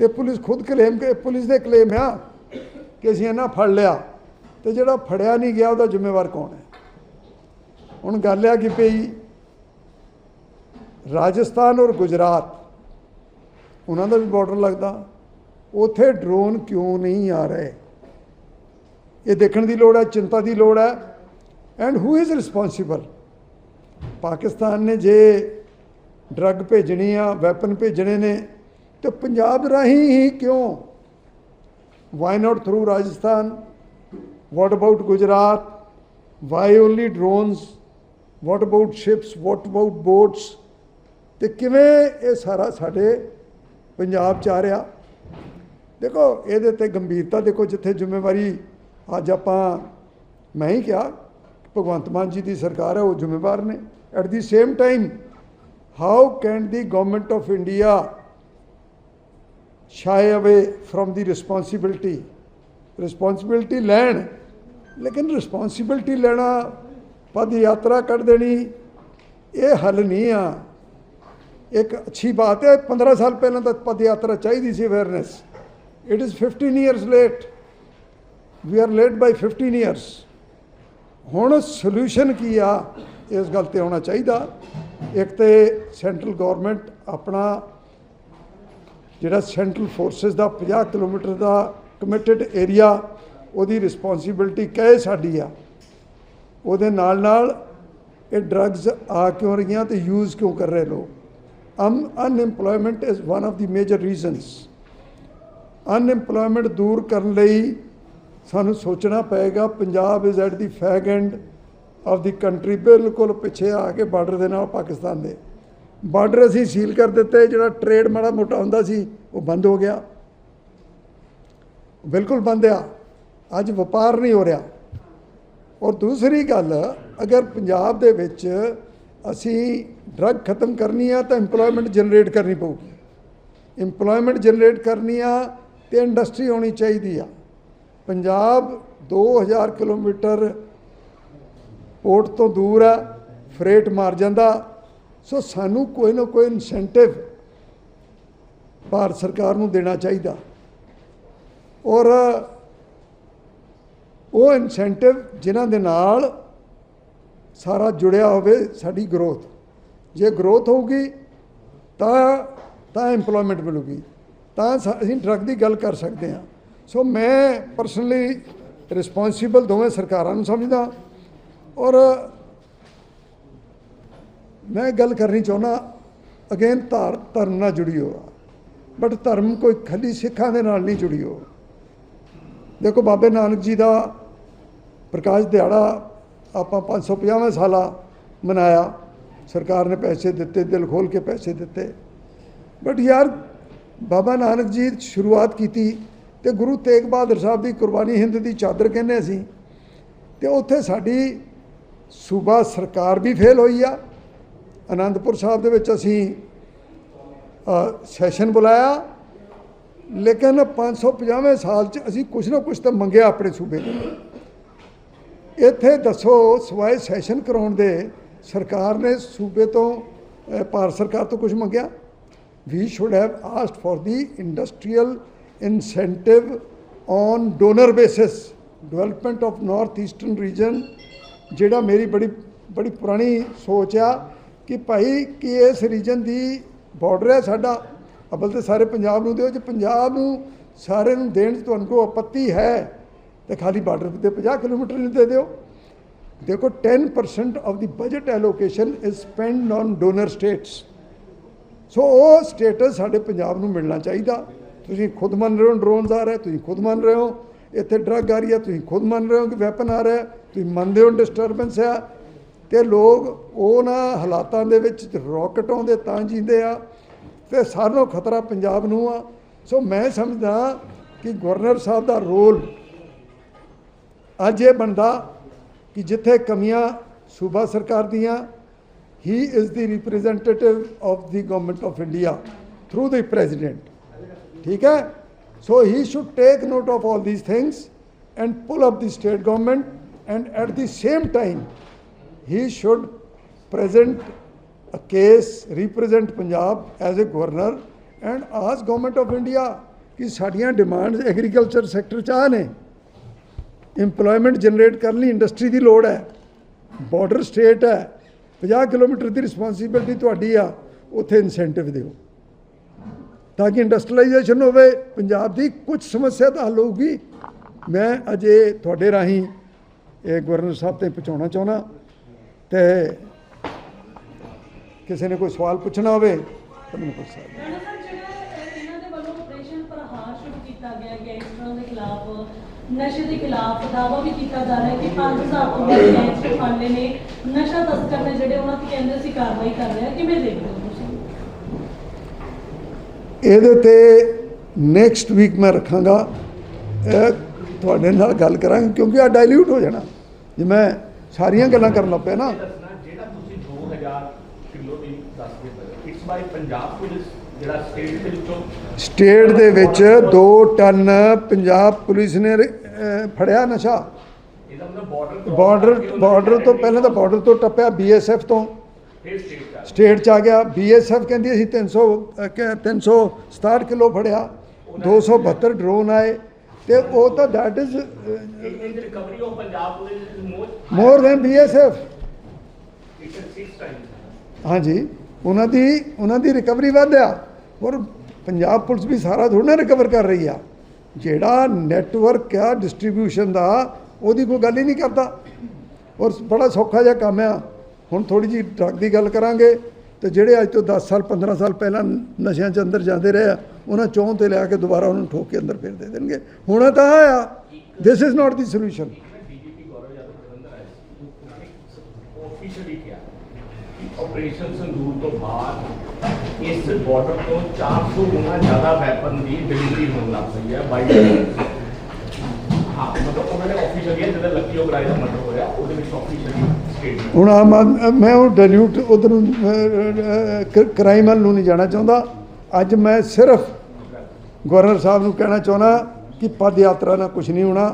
ਤੇ ਪੁਲਿਸ ਖੁਦ ਕਲੇਮ ਕਿ ਪੁਲਿਸ ਦੇ ਕਲੇਮ ਆ ਕਿ ਅਸੀਂ ਇਹਨਾਂ ਫੜ ਲਿਆ। ਤੇ ਜਿਹੜਾ ਫੜਿਆ ਨਹੀਂ ਗਿਆ ਉਹਦਾ ਜ਼ਿੰਮੇਵਾਰ ਕੌਣ ਹੈ? ਹੁਣ ਗੱਲ ਆ ਕਿ ਭਈ ਰਾਜਸਥਾਨ ਔਰ ਗੁਜਰਾਤ, ਉਹਨਾਂ ਦਾ ਵੀ ਬਾਰਡਰ ਲੱਗਦਾ। ਉਥੇ ਡਰੋਨ ਕਿਉਂ ਨਹੀਂ ਆ ਰਹੇ? ਇਹ ਦੇਖਣ ਦੀ ਲੋੜ ਹੈ, ਚਿੰਤਾ ਦੀ ਲੋੜ ਹੈ। And who is responsible Pakistan ਨੇ ਜੇ ਡਰੱਗ ਭੇਜਣੀ ਆ ਵੈਪਨ ਭੇਜਣੇ ਨੇ, ਤੇ ਪੰਜਾਬ ਰਾਹੀਂ ਹੀ ਕਿਉਂ? Why not through Rajasthan? What about Gujarat why only drones what about ships what about boats ਤੇ ਕਿਵੇਂ ਇਹ ਸਾਰਾ ਸਾਡੇ ਪੰਜਾਬ ਚ ਆ ਰਿਹਾ? ਦੇਖੋ, ਇਹਦੇ ਤੇ ਗੰਭੀਰਤਾ ਦੇਖੋ, ਜਿੱਥੇ ਜ਼ਿੰਮੇਵਾਰੀ ਅੱਜ ਆਪਾਂ, ਮੈਂ ਹੀ ਕਿਹਾ, ਭਗਵੰਤ ਮਾਨ ਜੀ ਦੀ ਸਰਕਾਰ ਹੈ, ਉਹ ਜ਼ਿੰਮੇਵਾਰ ਨੇ। At the same time how can the government of India shy away from the responsibility responsibility ਲੈਣ। ਲੇਕਿਨ ਰਿਸਪੌਂਸਿਬਿਲਟੀ ਲੈਣਾ, ਪਦ ਯਾਤਰਾ ਕੱਢ ਦੇਣੀ, ਇਹ ਹੱਲ ਨਹੀਂ ਆ। ਇੱਕ ਅੱਛੀ ਬਾਤ ਹੈ 15 ਸਾਲ ਪਹਿਲਾਂ ਤਾਂ ਪਦ ਯਾਤਰਾ ਚਾਹੀਦੀ ਸੀ awareness it is 15 years late we are late by 15 years ਹੁਣ ਸੋਲੂਸ਼ਨ ਕੀ ਆ? ਇਸ ਗੱਲ ਤੇ ਹੋਣਾ ਚਾਹੀਦਾ। ਇੱਕ ਤੇ ਸੈਂਟਰਲ ਗਵਰਨਮੈਂਟ ਆਪਣਾ ਜਿਹੜਾ ਸੈਂਟਰਲ ਫੋਰਸਸ ਦਾ 50 ਕਿਲੋਮੀਟਰ ਦਾ ਕਮਿਟਡ ਏਰੀਆ ਉਹਦੀ ਰਿਸਪੌਂਸਿਬਿਲਟੀ ਕਹੇ ਸਾਡੀ ਆ। ਉਹਦੇ ਨਾਲ ਨਾਲ ਇਹ ਡਰੱਗਸ ਆ ਕਿਉਂ ਰਹੀਆਂ ਤੇ ਯੂਜ਼ ਕਿਉਂ ਕਰ ਰਹੇ ਲੋਕ? ਅਮ unemployment is one of the major reasons unemployment ਦੂਰ ਕਰਨ ਲਈ ਸਾਨੂੰ ਸੋਚਣਾ ਪਏਗਾ, Punjab is at the fag end of the country ਬਿਲਕੁਲ ਪਿੱਛੇ ਆ ਕੇ ਬਾਰਡਰ ਦੇ ਨਾਲ ਪਾਕਿਸਤਾਨ ਦੇ। ਬਾਰਡਰ ਅਸੀਂ ਸੀਲ ਕਰ ਦਿੱਤੇ, ਜਿਹੜਾ ਟ੍ਰੇਡ ਮਾੜਾ ਮੋਟਾ ਹੁੰਦਾ ਸੀ, ਉਹ ਬੰਦ ਹੋ ਗਿਆ। ਬਿਲਕੁਲ ਬੰਦ ਆ। ਅੱਜ ਵਪਾਰ ਨਹੀਂ ਹੋ ਰਿਹਾ। ਔਰ ਦੂਸਰੀ ਗੱਲ, ਅਗਰ ਪੰਜਾਬ ਦੇ ਵਿੱਚ ਅਸੀਂ ਡਰੱਗ ਖਤਮ ਕਰਨੀ ਆ, ਤਾਂ EMPLOYMENT ਜਨਰੇਟ ਕਰਨੀ ਪਊਗੀ। EMPLOYMENT ਜਨਰੇਟ ਕਰਨੀ ਆ ਤੇ ਇੰਡਸਟਰੀ ਹੋਣੀ ਚਾਹੀਦੀ ਆ। ਪੰਜਾਬ 2000 ਕਿਲੋਮੀਟਰ ਪੋਰਟ ਤੋਂ ਦੂਰ ਆ, ਫਰੇਟ ਮਾਰ ਜਾਂਦਾ। ਸੋ ਸਾਨੂੰ ਕੋਈ ਨਾ ਕੋਈ ਇਨਸੈਂਟਿਵ ਭਾਰਤ ਸਰਕਾਰ ਨੂੰ ਦੇਣਾ ਚਾਹੀਦਾ। ਔਰ ਉਹ ਇਨਸੈਂਟਿਵ ਜਿਨ੍ਹਾਂ ਦੇ ਨਾਲ ਸਾਰਾ ਜੁੜਿਆ ਹੋਵੇ ਸਾਡੀ ਗਰੋਥ ਜੇ ਗਰੋਥ ਹੋਊਗੀ, ਤਾਂ ਤਾਂ EMPLOYMENT ਮਿਲੂਗੀ। ਤਾਂ ਅਸੀਂ ਡਰੱਗ ਦੀ ਗੱਲ ਕਰ ਸਕਦੇ ਹਾਂ। ਸੋ ਮੈਂ ਪਰਸਨਲੀ ਰਿਸਪੌਂਸਿਬਲ ਦੋਵੇਂ ਸਰਕਾਰਾਂ ਨੂੰ ਸਮਝਦਾ। ਔਰ ਮੈਂ ਗੱਲ ਕਰਨੀ ਚਾਹੁੰਦਾ ਅਗੇਨ ਧਾਰ, ਧਰਮ ਨਾਲ ਜੁੜੀ ਹੋ ਬਟ ਧਰਮ ਕੋਈ ਖਾਲੀ ਸਿੱਖਾਂ ਦੇ ਨਾਲ ਨਹੀਂ ਜੁੜੀ ਹੋ ਦੇਖੋ ਬਾਬੇ ਨਾਨਕ ਜੀ ਦਾ ਪ੍ਰਕਾਸ਼ ਦਿਹਾੜਾ ਆਪਾਂ 550 ਸਾਲਾ ਮਨਾਇਆ। ਸਰਕਾਰ ਨੇ ਪੈਸੇ ਦਿੱਤੇ, ਦਿਲ ਖੋਲ ਕੇ ਪੈਸੇ ਦਿੱਤੇ। ਬਟ ਯਾਰ, ਬਾਬਾ ਨਾਨਕ ਜੀ ਸ਼ੁਰੂਆਤ ਕੀਤੀ ਤੇ ਗੁਰੂ ਤੇਗ ਬਹਾਦਰ ਸਾਹਿਬ ਦੀ ਕੁਰਬਾਨੀ ਹਿੰਦ ਦੀ ਚਾਦਰ ਕਹਿੰਦੇ ਅਸੀਂ ਤੇ ਉੱਥੇ ਸਾਡੀ ਸੂਬਾ ਸਰਕਾਰ ਵੀ ਫੇਲ ਹੋਈ ਆ। ਆਨੰਦਪੁਰ ਸਾਹਿਬ ਦੇ ਵਿੱਚ ਅਸੀਂ ਸੈਸ਼ਨ ਬੁਲਾਇਆ। ਲੇਕਿਨ 550ਵੇਂ ਸਾਲ ਚ ਅਸੀਂ ਕੁਝ ਨਾ ਕੁਝ ਤਾਂ ਮੰਗਿਆ ਆਪਣੇ ਸੂਬੇ ਤੋਂ ਇੱਥੇ ਦੱਸੋ, ਸਵਾਏ ਸੈਸ਼ਨ ਕਰਾਉਣ ਦੇ ਸਰਕਾਰ ਨੇ ਸੂਬੇ ਤੋਂ ਭਾਰਤ ਸਰਕਾਰ ਤੋਂ ਕੁਝ ਮੰਗਿਆ? We should have asked for the industrial incentive on donor basis development of north eastern region ਜਿਹੜਾ ਮੇਰੀ ਬੜੀ ਬੜੀ ਪੁਰਾਣੀ ਸੋਚ ਆ ਕਿ ਭਾਈ ਕਿ ਇਸ ਰੀਜਨ ਦੀ ਬਾਰਡਰ ਹੈ ਸਾਡਾ ਅਬਲ ਤੇ ਸਾਰੇ ਪੰਜਾਬ ਨੂੰ ਦਿਓ, ਜੇ ਪੰਜਾਬ ਨੂੰ ਸਾਰਿਆਂ ਨੂੰ ਦੇਣ 'ਚ ਤੁਹਾਨੂੰ ਕੋਈ ਆਪੱਤੀ ਹੈ ਤੇ ਖਾਲੀ ਬਾਰਡਰ ਤੇ 50 ਕਿਲੋਮੀਟਰ ਨੂੰ ਦੇ ਦਿਓ। ਦੇਖੋ 10% of the budget allocation is spend on donor states so ਉਹ ਸਟੇਟਸ ਸਾਡੇ ਪੰਜਾਬ ਨੂੰ ਮਿਲਣਾ ਚਾਹੀਦਾ। ਤੁਸੀਂ ਖੁਦ ਮੰਨ ਰਹੇ ਹੋ ਡਰੋਨਸ ਆ ਰਹੇ, ਤੁਸੀਂ ਖੁਦ ਮੰਨ ਰਹੇ ਹੋ। ਇੱਥੇ ਡਰੱਗ ਆ ਰਹੀ ਹੈ, ਤੁਸੀਂ ਖੁਦ ਮੰਨ ਰਹੇ ਹੋ ਕਿ ਵੈਪਨ ਆ ਰਿਹਾ ਤੁਸੀਂ ਮੰਨਦੇ ਹੋ ਡਿਸਟਰਬੈਂਸ ਆ। ਤੇ ਲੋਕ ਉਹਨਾਂ ਹਾਲਾਤਾਂ ਦੇ ਵਿੱਚ ਰੌਕਟ ਆਉਂਦੇ, ਤਾਂ ਜੀਂਦੇ ਆ। ਤੇ ਸਾਰਿਆਂ ਖਤਰਾ ਪੰਜਾਬ ਨੂੰ ਆ। ਸੋ ਮੈਂ ਸਮਝਦਾ ਕਿ ਗਵਰਨਰ ਸਾਹਿਬ ਦਾ ਰੋਲ ਅੱਜ ਇਹ ਬਣਦਾ ਕਿ ਜਿੱਥੇ ਕਮੀਆਂ ਸੂਬਾ ਸਰਕਾਰ ਦੀਆਂ he is the representative of the government of India through the president ਠੀਕ ਹੈ so he should take note of all these things and pull up the state government and at the same time he should present a case represent Punjab as a governor and ask government of India ਕਿ ਸਾਡੀਆਂ demands agriculture sector ਚਾਹ ਨੇ employment generate ਕਰਨ ਲਈ industry ਦੀ ਲੋੜ ਹੈ। Border state ਹੈ। 50 kilometre ਦੀ responsibility ਤੁਹਾਡੀ ਆ। ਉੱਥੇ ਇਨਸੈਂਟਿਵ ਦਿਓ। ਤਾਂ ਕਿ ਇੰਡਸਟਰੀਲਾਈਜੇਸ਼ਨ ਹੋਵੇ, ਪੰਜਾਬ ਦੀ ਕੁਝ ਸਮੱਸਿਆ ਤਾਂ ਹੱਲ ਹੋਊਗੀ। ਮੈਂ ਅਜੇ ਤੁਹਾਡੇ ਰਾਹੀਂ ਇਹ ਗਵਰਨਰ ਸਾਹਿਬ ਤੇ ਪਹੁੰਚਾਉਣਾ ਚਾਹੁੰਦਾ। ਤੇ ਕਿਸੇ ਨੇ ਕੋਈ ਸਵਾਲ ਪੁੱਛਣਾ ਹੋਵੇ ਤਾਂ ਮੈਨੂੰ ਪੁੱਛ ਸਕਦਾ ਰਾਣਾ ਸਾਹਿਬ ਜਿਹੜਾ ਇਹਨਾਂ ਦੇ ਵੱਲੋਂ ਆਪਰੇਸ਼ਨ ਪ੍ਰਹਾਰ ਸ਼ੁਰੂ ਕੀਤਾ ਗਿਆ ਗੈਂਗਸਟਰਾਂ ਦੇ ਖਿਲਾਫ ਨਸ਼ੇ ਦੇ ਖਿਲਾਫ ਦਾਅਵਾ ਵੀ ਕੀਤਾ ਜਾ ਰਿਹਾ ਹੈ ਕਿ 5000 ਤੋਂ ਵੱਧ ਗੈਂਗਸਟਰ ਫੜ ਲਏ ਨੇ ਨਸ਼ਾ ਤਸਕਰ ਨੇ ਜਿਹੜੇ ਉਹਨਾਂ ਤੇ ਕਹਿੰਦੇ ਅਸੀਂ ਕਾਰਵਾਈ ਕਰ ਰਹੇ ਕਿਵੇਂ ਦੇਖਦੇ ਹੋ ਤੁਸੀਂ? ਇਹਦੇ ਤੇ ਨੈਕਸਟ ਵੀਕ ਮੈਂ ਰੱਖਾਂਗਾ। ਇਹ ਤੁਹਾਡੇ ਨਾਲ ਗੱਲ ਕਰਾਂਗੇ ਕਿਉਂਕਿ ਆ ਡਾਇਲੂਟ ਹੋ ਜਾਣਾ। ਜੇ ਮੈਂ ਸਾਰੀਆਂ ਗੱਲਾਂ ਕਰਨ ਲੱਗ ਪਿਆ ਨਾ। ਦੱਸਣਾ ਜਿਹੜਾ ਤੁਸੀਂ 2000 ਕਿਲੋ ਦੀ ਦੱਸਦੇ ਪਏ ਇਟਸ ਬਾਈ ਪੰਜਾਬ ਪੁਲਿਸ ਜਿਹੜਾ ਸਟੇਟ ਦੇ ਵਿੱਚੋਂ। ਸਟੇਟ ਦੇ ਵਿੱਚ 2 ਟਨ ਪੰਜਾਬ ਪੁਲਿਸ ਨੇ ਫੜਿਆ ਨਸ਼ਾ। ਬਾਰਡਰ ਬਾਰਡਰ ਤੋਂ ਪਹਿਲਾਂ ਤਾਂ ਬਾਰਡਰ ਤੋਂ ਟੱਪਿਆ ਬੀਐਸਐਫ ਤੋਂ। ਸਟੇਟ ਚ ਆ ਗਿਆ। ਬੀਐਸਐਫ ਕਹਿੰਦੀ ਅਸੀਂ 300 ਅਹ, ਕਿ 367 ਕਿਲੋ ਫੜਿਆ। 272 ਡਰੋਨ ਆਏ। ਤੇ ਉਹ ਤਾਂ that is recovery of Punjab police more than BSF it's 6 times ਹਾਂਜੀ। ਉਹਨਾਂ ਦੀ ਉਹਨਾਂ ਦੀ ਰਿਕਵਰੀ ਵੱਧ ਆ। ਔਰ ਪੰਜਾਬ ਪੁਲਿਸ ਵੀ ਸਾਰਾ ਥੋੜ੍ਹਾ ਨਾ ਰਿਕਵਰ ਕਰ ਰਹੀ ਆ। ਜਿਹੜਾ ਨੈਟਵਰਕ ਆ ਡਿਸਟ੍ਰੀਬਿਊਸ਼ਨ ਦਾ, ਉਹਦੀ ਕੋਈ ਗੱਲ ਹੀ ਨਹੀਂ ਕਰਦਾ। ਔਰ ਬੜਾ ਸੌਖਾ ਜਿਹਾ ਕੰਮ ਆ। ਹੁਣ ਥੋੜੀ ਜੀ ਡਰੱਗ ਦੀ ਗੱਲ ਕਰਾਂਗੇ। ਤੇ ਜਿਹੜੇ ਅੱਜ ਤੋਂ 10 ਸਾਲ 15 ਸਾਲ ਪਹਿਲਾਂ ਨਸ਼ਿਆਂ 'ਚ ਅੰਦਰ ਜਾਂਦੇ ਰਹੇ ਆ, ਉਹਨਾਂ ਚੌਂ ਤੇ ਲਿਆ ਕੇ ਦੁਬਾਰਾ ਉਹਨਾਂ ਨੂੰ ਠੋਕ ਕੇ ਅੰਦਰ ਫੇਰ ਦੇ ਦੇਣਗੇ। ਹੁਣ ਤਾਂ ਆਹ ਆ। This is not the solution DGP Gaurav Yadav Jalandhar ਆਏ ਸੀ ਆਫੀਸ਼ੀਅਲੀ ਕਿਹਾ ਕਿ ਆਪਰੇਸ਼ਨ ਸੰਦੂਰ ਤੋਂ ਬਾਅਦ ਇਸ ਬਾਰਡਰ ਤੋਂ 400 ਗੁਣਾ ਜ਼ਿਆਦਾ ਵੈਪਨ ਦੀ ਡਿਲੀਵਰੀ ਹੋਣ ਲੱਗ ਪਈ ਹੈ ਬਾਈ ਹਾਂ, ਮਤਲਬ ਉਹਨਾਂ ਨੇ ਆਫੀਸ਼ੀਅਲੀ ਜਦੋਂ ਲੱਕੀ ਓਬਰਾਏ ਦਾ ਮਰਡਰ ਹੋਇਆ, ਉਹਦੇ ਵਿੱਚ ਆਫੀਸ਼ੀਅਲੀ ਸਟੇਟਮੈਂਟ ਹੁਣ ਆਮ ਮੈਂ ਉਹ ਡੈਲਿਊਟ ਉਧਰ ਕ੍ਰਾਈਮ ਵੱਲ ਨੂੰ ਨਹੀਂ ਜਾਣਾ ਚਾਹੁੰਦਾ। ਅੱਜ ਮੈਂ ਸਿਰਫ ਗਵਰਨਰ ਸਾਹਿਬ ਨੂੰ ਕਹਿਣਾ ਚਾਹੁੰਦਾ ਕਿ ਪਦ ਯਾਤਰਾ ਨਾਲ ਕੁਝ ਨਹੀਂ ਹੋਣਾ।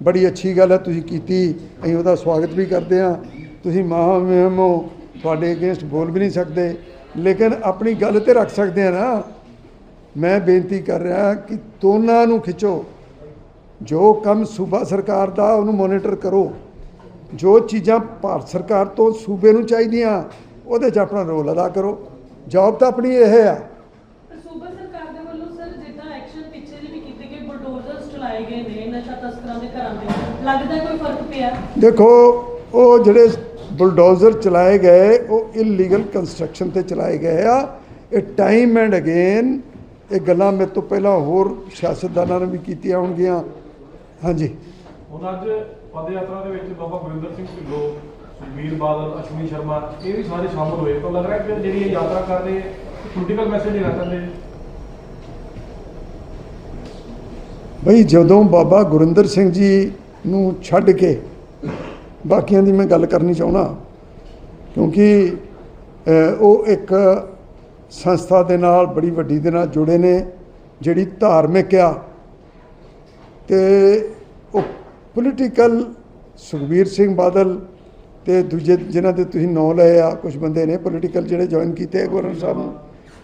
ਬੜੀ ਅੱਛੀ ਗੱਲ ਹੈ, ਤੁਸੀਂ ਕੀਤੀ। ਅਸੀਂ ਉਹਦਾ ਸਵਾਗਤ ਵੀ ਕਰਦੇ ਹਾਂ। ਤੁਸੀਂ ਮਹਾਮਹਿਮ ਹੋ। ਤੁਹਾਡੇ ਅਗੇਂਸਟ ਬੋਲ ਵੀ ਨਹੀਂ ਸਕਦੇ ਲੇਕਿਨ ਆਪਣੀ ਗੱਲ ਤੇ ਰੱਖ ਸਕਦੇ ਆ ਨਾ। ਮੈਂ ਬੇਨਤੀ ਕਰ ਰਿਹਾ ਕਿ ਦੋਨਾਂ ਨੂੰ ਖਿੱਚੋ। ਜੋ ਕੰਮ ਸੂਬਾ ਸਰਕਾਰ ਦਾ ਉਹਨੂੰ ਮੋਨੀਟਰ ਕਰੋ। ਜੋ ਚੀਜ਼ਾਂ ਭਾਰਤ ਸਰਕਾਰ ਤੋਂ ਸੂਬੇ ਨੂੰ ਚਾਹੀਦੀਆਂ ਉਹਦੇ 'ਚ ਆਪਣਾ ਰੋਲ ਅਦਾ ਕਰੋ। ਜੌਬ ਤਾਂ ਆਪਣੀ ਇਹ ਆ। ਪਰ ਸੂਬਾ ਸਰਕਾਰ ਦੇ ਵੱਲੋਂ ਸਰ ਜਿੱਦਾਂ ਐਕਸ਼ਨ ਪਿੱਛੇ ਜਿਹੇ ਵੀ ਕੀਤੇ ਗਏ ਬੁਲਡੋਜ਼ਰਸ ਚਲਾਏ ਗਏ ਨੇ ਨਸ਼ਾ ਤਸਕਰਾਂ ਦੇ ਘਰਾਂ ਦੇ ਲੱਗਦਾ ਕੋਈ ਫ਼ਰਕ ਪਿਆ? ਦੇਖੋ ਉਹ ਜਿਹੜੇ ਬੁਲਡੋਜ਼ਰ ਚਲਾਏ ਗਏ ਉਹ ਇਲੀਗਲ ਕੰਸਟਰਕਸ਼ਨ ਤੇ ਚਲਾਏ ਗਏ ਆ। ਇਹ ਟਾਈਮ ਐਂਡ ਅਗੇਨ ਇਹ ਗੱਲਾਂ ਮੇਰੇ ਤੋਂ ਪਹਿਲਾਂ ਹੋਰ ਸਿਆਸਤਦਾਨਾਂ ਨੇ ਵੀ ਕੀਤੀਆਂ ਹੋਣਗੀਆਂ। ਹਾਂਜੀ। ਹੁਣ ਅੱਜ ਪਦ ਯਾਤਰਾ ਦੇ ਵਿੱਚ ਬਾਬਾ ਗੁਰਿੰਦਰ ਸਿੰਘ ਢਿੱਲੋਂ ਸੁਖਬੀਰ ਬਾਦਲ ਅਸ਼ਵਨੀ ਸ਼ਰਮਾ ਇਹ ਵੀ ਸਾਰੇ ਸ਼ਾਮਲ ਹੋਏ। ਤਾਂ ਲੱਗ ਰਿਹਾ ਕਿ ਜਿਹੜੀ ਇਹ ਯਾਤਰਾ ਕਰ ਰਹੇ ਪੋਲੀਟੀਕਲ ਮੈਸੇਜ ਦੇਣਾ ਚਾਹੁੰਦੇ ਬਈ ਜਦੋਂ ਬਾਬਾ ਗੁਰਿੰਦਰ ਸਿੰਘ ਜੀ ਨੂੰ ਛੱਡ ਕੇ ਬਾਕੀਆਂ ਦੀ ਮੈਂ ਗੱਲ ਕਰਨੀ ਚਾਹੁੰਦਾ ਕਿਉਂਕਿ ਉਹ ਇੱਕ ਸੰਸਥਾ ਦੇ ਨਾਲ ਬੜੀ ਵੱਡੀ ਦੇ ਨਾਲ ਜੁੜੇ ਨੇ, ਜਿਹੜੀ ਧਾਰਮਿਕ ਆ। ਤੇ ਉਹ ਪੋਲੀਟੀਕਲ ਸੁਖਬੀਰ ਸਿੰਘ ਬਾਦਲ ਤੇ ਦੂਜੇ ਜਿਨ੍ਹਾਂ ਦੇ ਤੁਸੀਂ ਨਾਂ ਲਏ ਆ, ਕੁਝ ਬੰਦੇ ਨੇ ਪੋਲੀਟੀਕਲ ਜਿਹੜੇ ਜੁਆਇਨ ਕੀਤੇ ਆ, ਗਵਰਨਰ ਸਾਹਿਬ ਨੂੰ।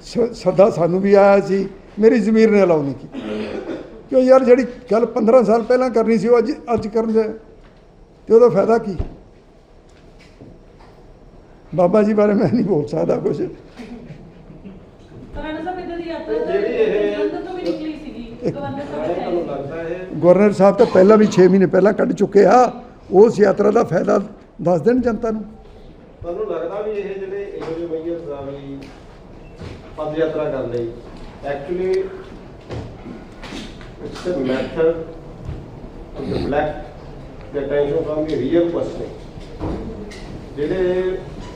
ਸ- ਸੱਦਾ ਸਾਨੂੰ ਵੀ ਆਇਆ ਸੀ, ਮੇਰੀ ਜ਼ਮੀਰ ਨੇ ਅਲਾਉ ਨਹੀਂ ਕੀਤੀ। ਕਿਉਂ ਯਾਰ, ਜਿਹੜੀ ਗੱਲ 15 ਸਾਲ ਪਹਿਲਾਂ ਕਰਨੀ ਸੀ, ਉਹ ਅੱਜ ਅੱਜ ਕਰਨ ਦੇ ਤੇ ਉਹਦਾ ਫਾਇਦਾ ਕੀ? ਬਾਬਾ ਜੀ ਬਾਰੇ ਮੈਂ ਨਹੀਂ ਬੋਲ ਸਕਦਾ ਕੁਝ ਰਾਣਾ ਸਾਹਿਬ ਇਦਾਂ ਦੀ ਯਾਤਰਾ ਤਾਂ ਜਲੰਧਰ ਤੋਂ ਵੀ ਨਿਕਲੀ ਸੀਗੀ। ਗਵਰਨਰ ਸਾਹਿਬ ਸਾਹਿਬ ਤਾਂ ਪਹਿਲਾਂ ਵੀ 6 ਮਹੀਨੇ ਪਹਿਲਾਂ ਕੱਢ ਚੁੱਕੇ ਆ। ਉਸ ਯਾਤਰਾ ਦਾ ਫਾਇਦਾ ਦੱਸ ਦੇਣ ਜਨਤਾ ਨੂੰ। ਤੁਹਾਨੂੰ ਲੱਗਦਾ ਵੀ ਇਹ ਜਿਹੜੇ ਇਹੋ ਜਿਹੇ ਆ ਵੀ ਪਦ ਯਾਤਰਾ ਕਰ ਲਈ actually it's a method to deflect the attention from the real question ਜਿਹੜੇ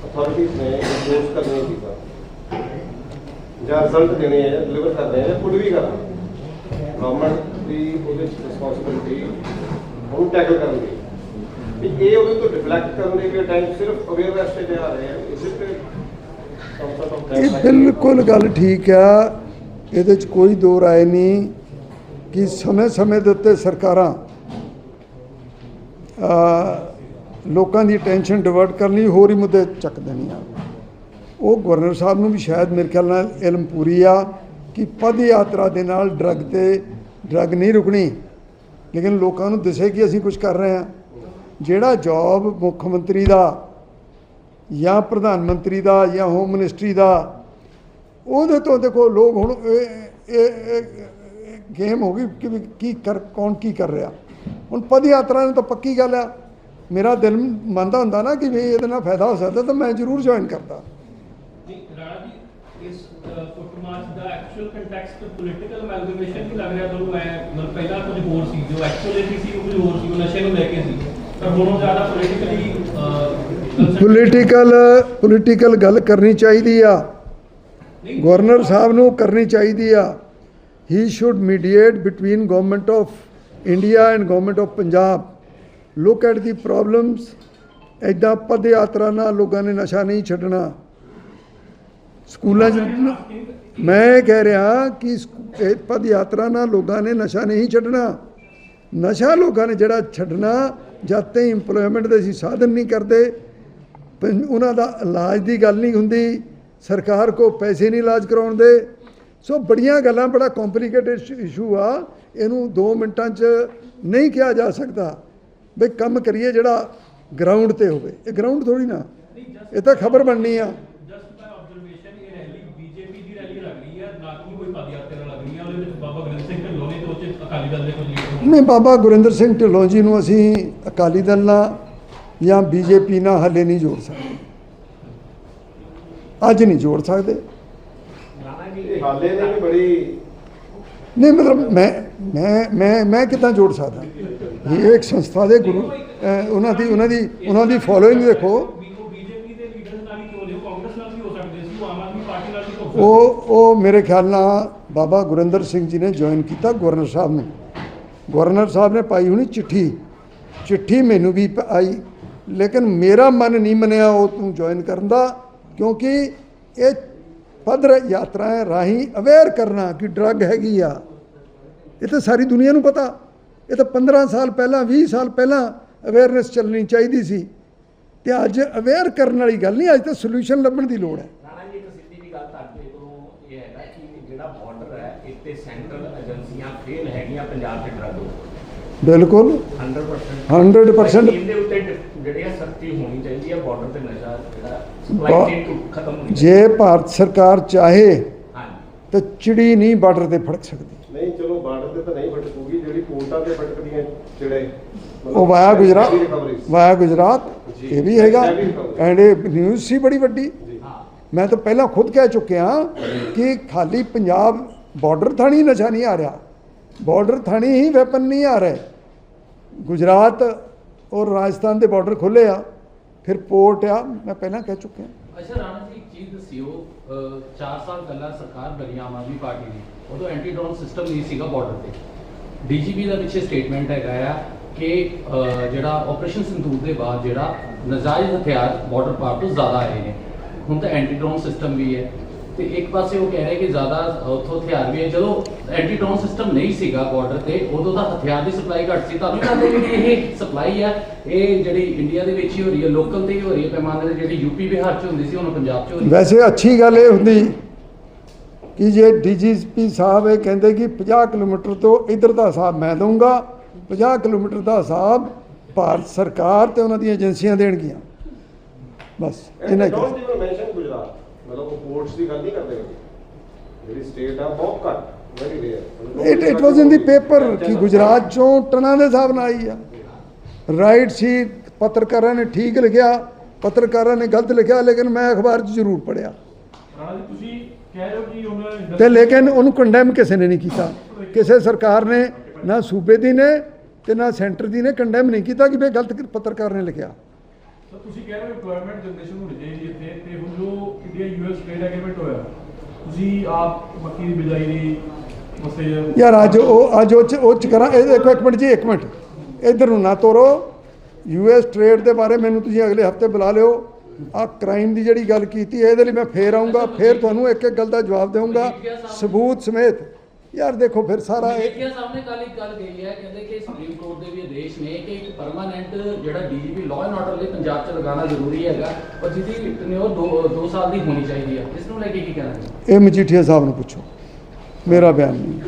ਅਥਾਰਟੀਜ਼ ਨੇ ਇੰਪੋਜ਼ ਕਰਨੇ ਸੀ ਤਾਂ ਜਾਂ ਰਿਜ਼ਲਟ ਦੇਣੇ ਆ ਡਿਲੀਵਰ ਕਰਨੇ ਆ ਕੁਝ ਵੀ ਕਰਨਾ ਗਵਰਨਮੈਂਟ ਦੀ ਉਹਦੇ ਵਿੱਚ ਰਿਸਪੌਂਸਿਬਿਲਟੀ ਉਹਨੂੰ ਟੈਕਲ ਕਰਨ ਦੀ ਵੀ ਇਹ ਉਹਦੇ ਤੋਂ ਡਿਫਲੈਕਟ ਕਰਨ ਲਈ ਵੀ ਟਾਈਮ ਸਿਰਫ ਅਵੇਅਰਨੈਸ ਤੇ ਜਾ ਰਹੇ ਆ ਇਸ ਆਫ ਇਹ ਬਿਲਕੁਲ ਗੱਲ ਠੀਕ ਆ ਇਹਦੇ 'ਚ ਕੋਈ ਦੋ ਰਾਏ ਨਹੀਂ ਕਿ ਸਮੇਂ-ਸਮੇਂ ਦੇ ਉੱਤੇ ਸਰਕਾਰਾਂ ਲੋਕਾਂ ਦੀ ਟੈਨਸ਼ਨ ਡਿਵਰਟ ਕਰਨ ਲਈ ਹੋਰ ਹੀ ਮੁੱਦੇ ਚੱਕ ਦੇਣੀਆਂ ਉਹ ਗਵਰਨਰ ਸਾਹਿਬ ਨੂੰ ਵੀ ਸ਼ਾਇਦ ਮੇਰੇ ਖਿਆਲ ਨਾਲ ਇਲਮ ਪੂਰੀ ਆ ਕਿ ਪਦ ਯਾਤਰਾ ਦੇ ਨਾਲ ਡਰੱਗ ਤੇ ਡਰੱਗ ਨਹੀਂ ਰੁਕਣੀ, ਲੇਕਿਨ ਲੋਕਾਂ ਨੂੰ ਦਿਸੇ ਕਿ ਅਸੀਂ ਕੁਝ ਕਰ ਰਹੇ ਹਾਂ। ਜਿਹੜਾ ਜੌਬ ਮੁੱਖ ਮੰਤਰੀ ਦਾ ਜਾਂ ਪ੍ਰਧਾਨ ਮੰਤਰੀ ਦਾ ਜਾਂ ਹੋਮ ਮਿਨਿਸਟਰੀ ਦਾ, ਉਹਦੇ ਤੋਂ ਦੇਖੋ ਲੋਕ ਹੁਣ ਇਹ ਗੇਮ ਹੋ ਗਈ ਕਿ ਵੀ ਕੀ ਕਰ ਕੌਣ ਕੀ ਕਰ ਰਿਹਾ। ਹੁਣ ਪਦ ਯਾਤਰਾ ਨੂੰ ਤਾਂ ਪੱਕੀ ਗੱਲ ਆ। ਮੇਰਾ ਦਿਲ ਮੰਨਦਾ ਹੁੰਦਾ ਨਾ ਕਿ ਵੀ ਇਹਦੇ ਨਾਲ ਫਾਇਦਾ ਹੋ ਸਕਦਾ ਤਾਂ ਮੈਂ ਜ਼ਰੂਰ ਜੁਆਇਨ ਕਰਦਾ। ਜੀ ਰਾਣਾ ਜੀ ਇਸ ਫੁੱਟ ਮਾਰਚ ਦਾ ਐਕਚੁਅਲ ਕੰਟੈਕਸਟ ਪੋਲੀਟੀਕਲ ਅਮੈਲਗੇਸ਼ਨ ਨਹੀਂ ਲੱਗ ਰਿਹਾ ਤੁਹਾਨੂੰ? ਮੈਂ ਮਤਲਬ ਪਹਿਲਾਂ ਕੁਝ ਹੋਰ ਸੀ ਜੋ ਐਕਚੁਅਲੀ ਸੀ ਉਹ ਕੁਝ ਹੋਰ ਸੀ ਉਹ ਨਸ਼ੇ ਨੂੰ ਲੈ ਕੇ ਸੀ। ਪਰ ਹੁਣ ਉਹ ਜ਼ਿਆਦਾ ਪੋਲੀਟੀਕਲੀ ਪੋਲੀਟੀਕਲ ਪੋਲੀਟੀਕਲ ਗੱਲ ਕਰਨੀ ਚਾਹੀਦੀ ਆ। ਗਵਰਨਰ ਸਾਹਿਬ ਨੂੰ ਕਰਨੀ ਚਾਹੀਦੀ ਆ। He should mediate between government of India and government of Punjab look at the problems ਐਦਾਂ ਪਦ ਯਾਤਰਾ ਨਾਲ ਲੋਕਾਂ ਨੇ ਨਸ਼ਾ ਨਹੀਂ ਛੱਡਣਾ। ਸਕੂਲਾਂ 'ਚ ਮੈਂ ਕਹਿ ਰਿਹਾ ਕਿ ਪਦ ਯਾਤਰਾ ਨਾਲ ਲੋਕਾਂ ਨੇ ਨਸ਼ਾ ਨਹੀਂ ਛੱਡਣਾ। ਨਸ਼ਾ ਲੋਕਾਂ ਨੇ ਜਿਹੜਾ ਛੱਡਣਾ ਜਦ ਤਾਈਂ ਇੰਪਲੋਇਮੈਂਟ ਦੇ ਅਸੀਂ ਸਾਧਨ ਨਹੀਂ ਕਰਦੇ ਉਹਨਾਂ ਦਾ ਇਲਾਜ ਦੀ ਗੱਲ ਨਹੀਂ ਹੁੰਦੀ। ਸਰਕਾਰ ਕੋ ਪੈਸੇ ਨਹੀਂ ਇਲਾਜ ਕਰਾਉਣ ਦੇ। ਸੋ ਬੜੀਆਂ ਗੱਲਾਂ ਬੜਾ ਕੰਪਲਿਕੇਟਡ ਇਸ਼ੂ ਆ। ਇਹਨੂੰ 2 ਮਿੰਟਾਂ 'ਚ ਨਹੀਂ ਕਿਹਾ ਜਾ ਸਕਦਾ ਬਈ ਕੰਮ ਕਰੀਏ ਜਿਹੜਾ ਗਰਾਊਂਡ ਤੇ ਹੋਵੇ। ਇਹ ਗਰਾਊਂਡ ਥੋੜੀ ਨਾ। ਇਹ ਤਾਂ ਖਬਰ ਬਣਨੀ ਆ। ਨਹੀਂ ਬਾਬਾ ਗੁਰਿੰਦਰ ਸਿੰਘ ਢਿੱਲੋਂ ਜੀ ਨੂੰ ਅਸੀਂ ਅਕਾਲੀ ਦਲ ਨਾਲ ਜਾਂ ਬੀਜੇਪੀ ਨਾਲ ਹੱਲੇ ਨਹੀਂ ਜੋੜ ਸਕਦੇ। ਅੱਜ ਨਹੀਂ ਜੋੜ ਸਕਦੇ। ਹਾਲੇ ਵੀ ਬੜੀ ਨਹੀਂ ਮਤਲਬ ਮੈਂ ਮੈਂ ਮੈਂ ਮੈਂ ਕਿੱਦਾਂ ਜੋੜ ਸਕਦਾ? ਇਹ ਇੱਕ ਸੰਸਥਾ ਦੇ ਗੁਰੂ ਉਹਨਾਂ ਦੀ ਉਹਨਾਂ ਦੀ ਉਹਨਾਂ ਦੀ ਫੋਲੋਇੰਗ ਦੇਖੋ। ਉਹ ਉਹ ਮੇਰੇ ਖਿਆਲ ਨਾਲ ਬਾਬਾ ਗੁਰਿੰਦਰ ਸਿੰਘ ਜੀ ਨੇ ਜੁਆਇਨ ਕੀਤਾ ਗਵਰਨਰ ਸਾਹਿਬ ਨੂੰ। ਗਵਰਨਰ ਸਾਹਿਬ ਨੇ ਪਾਈ ਹੋਣੀ ਚਿੱਠੀ। ਚਿੱਠੀ ਮੈਨੂੰ ਵੀ ਆਈ। ਲੇਕਿਨ ਮੇਰਾ ਮਨ ਨਹੀਂ ਮੰਨਿਆ ਉਹ ਤੂੰ ਜੁਆਇਨ ਕਰਨ ਦਾ, ਕਿਉਂਕਿ ਇਹ ਪੱਧਰ ਯਾਤਰਾएं ਰਾਹੀਂ ਅਵੇਅਰ ਕਰਨਾ ਕਿ ਡਰੱਗ ਹੈਗੀ ਆ। ਇਹ ਤਾਂ ਸਾਰੀ ਦੁਨੀਆ ਨੂੰ ਪਤਾ। ਇਹ ਤਾਂ 15 ਸਾਲ ਪਹਿਲਾਂ 20 ਸਾਲ ਪਹਿਲਾਂ ਅਵੇਅਰਨੈਸ ਚੱਲਣੀ ਚਾਹੀਦੀ ਸੀ। ਤੇ ਅੱਜ ਅਵੇਅਰ ਕਰਨ ਵਾਲੀ ਗੱਲ ਨਹੀਂ ਅੱਜ ਤਾਂ ਸੋਲੂਸ਼ਨ ਲੱਭਣ ਦੀ ਲੋੜ ਹੈ। ਰਾਣਾ ਜੀ ਇੱਕ ਸਿੱਧੀ ਜੀ ਗੱਲ ਤੁਹਾਡੇ ਕੋਲੋਂ ਇਹ ਹੈਗਾ ਕਿ ਜਿਹੜਾ ਬਾਰਡਰ ਹੈ ਇੱਥੇ ਸੈਂਟਰਲ ਏਜੰਸੀਆਂ ਫੇਲ ਹੈਗੀਆਂ ਪੰਜਾਬ 'ਚ ਡਰੱਗ ਬਿਲਕੁਲ। 100% 100% ਇਹਦੇ ਉੱਤੇ ਡ- ਜਿਹੜੀ ਆ ਸਖਤੀ ਹੋਣੀ ਚਾਹੀਦੀ ਹੈ ਬਾਰਡਰ ਤੇ ਨਸ਼ਾ ਜਿਹੜਾ ਬਾ- ਸਪਲਾਈ ਚੇਨ ਤੋਂ ਖਤਮ ਹੋਣੀ ਜੇ ਭਾਰਤ ਸਰਕਾਰ ਚਾਹੇ ਤਾਂ ਚਿੜੀ ਨਹੀਂ ਬਾਰਡਰ ਤੇ ਫੜਕ ਸਕਦੀ। ਨਹੀਂ ਚਲੋ ਬਾਰਡਰ ਤੇ ਤਾਂ ਨਹੀਂ ਫਟਕੂਗੀ ਜਿਹੜੀ ਪੋਰਟਾਂ ਤੇ ਫਟਕਦੀਆਂ ਜਿਹੜੇ ਉਹ ਵਾਇਆ ਗੁਜਰਾਤ। ਵਾਇਆ ਗੁਜਰਾਤ ਇਹ ਵੀ ਹੈਗਾ। ਐਂਡ ਇਹ ਨਿਊਜ਼ ਸੀ ਬੜੀ ਵੱਡੀ। ਮੈਂ ਤਾਂ ਪਹਿਲਾਂ ਖੁਦ ਕਹਿ ਚੁੱਕਿਆ ਕਿ ਖਾਲੀ ਪੰਜਾਬ ਬਾਰਡਰ ਥਾਣੀ ਨਸ਼ਾ ਨਹੀਂ ਆ ਰਿਹਾ। ਬਾਰਡਰ ਥਾਣੀ ਹੀ ਵੈਪਨ ਨਹੀਂ ਆ ਰਹੇ। ਗੁਜਰਾਤ ਔਰ ਰਾਜਸਥਾਨ ਦੇ ਬਾਰਡਰ ਖੁੱਲੇ ਆ। ਫਿਰ ਪੋਰਟ ਆ ਮੈਂ ਪਹਿਲਾਂ ਕਹਿ ਚੁੱਕਿਆ। ਅੱਛਾ ਰਾਣਾ ਜੀ ਇੱਕ ਚੀਜ਼ ਦੱਸਿਓ 4 ਸਾਲ ਪਹਿਲਾਂ ਸਰਕਾਰ ਬਣੀ ਆਮ ਆਦਮੀ ਪਾਰਟੀ ਦੀ। ਉਦੋਂ ਐਂਟੀ ਡਰੋਨ ਸਿਸਟਮ ਨਹੀਂ ਸੀਗਾ ਬਾਰਡਰ ਤੇ। ਡੀਜੀਪੀ ਦਾ ਪਿੱਛੇ ਸਟੇਟਮੈਂਟ ਹੈਗਾ ਆ ਕਿ ਜਿਹੜਾ ਆਪਰੇਸ਼ਨ ਸੰਦੂਕ ਦੇ ਬਾਅਦ ਜਿਹੜਾ ਨਜਾਇਜ਼ ਹਥਿਆਰ ਬਾਰਡਰ ਪਾਰ ਤੋਂ ਜ਼ਿਆਦਾ ਆਏ ਨੇ। ਹੁਣ ਤਾਂ ਐਂਟੀ ਡਰੋਨ ਸਿਸਟਮ ਵੀ ਹੈ। ਤੇ ਇੱਕ ਪਾਸੇ ਉਹ ਕਹਿ ਰਹੇ ਕਿ ਜ਼ਿਆਦਾ ਉੱਥੋਂ ਹਥਿਆਰ ਵੀ ਹੈ। ਜਦੋਂ ਐਂਟੀ ਡਰੋਨ ਸਿਸਟਮ ਨਹੀਂ ਸੀਗਾ ਬਾਰਡਰ ਤੇ, ਉਦੋਂ ਤਾਂ ਹਥਿਆਰ ਦੀ ਸਪਲਾਈ ਘੱਟ ਸੀ। ਤੁਹਾਨੂੰ ਲੱਗਦਾ ਕਿ ਇਹ ਸਪਲਾਈ ਹੈ ਇਹ ਜਿਹੜੀ ਇੰਡੀਆ ਦੇ ਵਿੱਚ ਹੀ ਹੋ ਰਹੀ ਹੈ ਲੋਕਲ ਤੇ ਹੀ ਹੋ ਰਹੀ ਹੈ। ਪੈਮਾਨੇ ਤੇ ਜਿਹੜੀ ਯੂਪੀ ਬਿਹਾਰ 'ਚ ਹੁੰਦੀ ਸੀ ਹੁਣ ਪੰਜਾਬ 'ਚ ਹੋ ਰਹੀ ਹੈ। ਵੈਸੇ ਅੱਛੀ ਗੱਲ ਇਹ ਹੁੰਦੀ ਕਿ ਜੇ ਡੀਜੀਪੀ ਸਾਹਿਬ ਇਹ ਕਹਿੰਦੇ ਕਿ 50 ਕਿਲੋਮੀਟਰ ਤੋਂ ਇਧਰ ਦਾ ਹਿਸਾਬ ਮੈਂ ਦਊਂਗਾ 50 ਕਿਲੋਮੀਟਰ ਦਾ ਹਿਸਾਬ ਭਾਰਤ ਸਰਕਾਰ ਤੇ ਉਹਨਾਂ ਦੀਆਂ ਏਜੰਸੀਆਂ ਦੇਣਗੀਆਂ। ਬਸ ਇਹਨਾਂ ਇਵਨ ਮੈਂਸ਼ਨ ਗੁਜਰਾਤ ਮਤਲਬ ਉਹ ਪੋਰਟਸ ਦੀ ਗੱਲ ਨਹੀਂ ਕਰਦੇ ਜਿਹੜੀ ਸਟੇਟ ਆ ਬਹੁਤ ਘੱਟ very rare it it was in the paper ਕਿ ਗੁਜਰਾਤ ਚੋਂ ਟਨਾਂ ਦੇ ਹਿਸਾਬ ਨਾਲ ਆਈ ਆ। ਰਾਈਟ ਸੀ ਪੱਤਰਕਾਰਾਂ ਨੇ ਠੀਕ ਲਿਖਿਆ ਪੱਤਰਕਾਰਾਂ ਨੇ ਗਲਤ ਲਿਖਿਆ ਲੇਕਿਨ ਮੈਂ ਅਖਬਾਰ 'ਚ ਜ਼ਰੂਰ ਪੜਿਆ ਰਾਣਾ ਜੀ ਤੁਸੀਂ ਕਿ ਤੇ ਲੇਕਿਨ ਉਹਨੂੰ ਕੰਡੈਮ ਕਿਸੇ ਨੇ ਨਹੀਂ ਕੀਤਾ। ਕਿਸੇ ਸਰਕਾਰ ਨੇ ਨਾ ਸੂਬੇ ਦੀ ਨੇ ਤੇ ਨਾ ਸੈਂਟਰ ਦੀ ਨੇ ਕੰਡੈਮ ਨਹੀਂ ਕੀਤਾ ਕਿ ਵੀ ਗਲਤ ਪੱਤਰਕਾਰ ਨੇ ਲਿਖਿਆ। ਤੁਸੀਂ ਕਹਿ ਰਹੇ ਹੋ EMPLOYMENT ਜਨਰੇਸ਼ਨ ਹੋਣੀ ਚਾਹੀਦੀ ਇੱਥੇ ਤੇ ਹੁਣ ਜੋ ਇੰਡੀਆ ਯੂਐਸ ਟ੍ਰੇਡ ਐਗਰੀਮੈਂਟ ਹੋਇਆ ਤੁਸੀਂ ਆਪ ਮੱਕੀ ਦੀ ਬਿਜਾਈ ਦੀ ਯਾਰ ਅੱਜ ਉਹ ਅੱਜ ਉਹ ਚ ਉਹ ਚ ਕਰਾਂ ਇਹ ਦੇਖੋ ਇੱਕ ਮਿੰਟ ਜੀ ਇੱਕ ਮਿੰਟ। ਇਧਰ ਨੂੰ ਨਾ ਤੋਰੋ। ਯੂਐਸ ਟ੍ਰੇਡ ਦੇ ਬਾਰੇ ਮੈਨੂੰ ਤੁਸੀਂ ਅਗਲੇ ਹਫ਼ਤੇ ਬੁਲਾ ਲਿਓ। ਆ ਕ੍ਰਾਈਮ ਦੀ ਜਿਹੜੀ ਗੱਲ ਕੀਤੀ ਹੈ ਇਹਦੇ ਲਈ ਮੈਂ ਫੇਰ ਆਉਂਗਾ ਫੇਰ ਤੁਹਾਨੂੰ ਇੱਕ ਇੱਕ ਗੱਲ ਦਾ ਜਵਾਬ ਦੇਵਾਂਗਾ ਸਬੂਤ ਸਮੇਤ। ਯਾਰ ਦੇਖੋ ਫਿਰ ਸਾਰਾ ਇਹ ਮੀਡੀਆ ਸਾਹਮਣੇ ਕੱਲ ਇੱਕ ਗੱਲ ਗਈ ਹੈ ਕਹਿੰਦੇ ਕਿ ਸੁਪਰੀਮ ਕੋਰਟ ਦੇ ਵੀ ਆਦੇਸ਼ ਨੇ ਕਿ ਇੱਕ ਪਰਮਾਨੈਂਟ ਜਿਹੜਾ ਡੀਜੀਪੀ ਲਾਅ ਐਂਡ ਆਰਡਰ ਲਈ ਪੰਜਾਬ 'ਚ ਲਗਾਉਣਾ ਜ਼ਰੂਰੀ ਹੈਗਾ ਔਰ ਜਿਹਦੀ ਟਨਿਓਰ 2 2 ਸਾਲ ਦੀ ਹੋਣੀ ਚਾਹੀਦੀ ਹੈ ਇਸ ਨੂੰ ਲੈ ਕੇ ਕੀ ਕਹਿਣਾ ਇਹ ਮਜੀਠੀਆ ਸਾਹਿਬ ਨੂੰ ਪੁੱਛੋ। ਮੇਰਾ ਬਿਆਨ ਨਹੀਂ।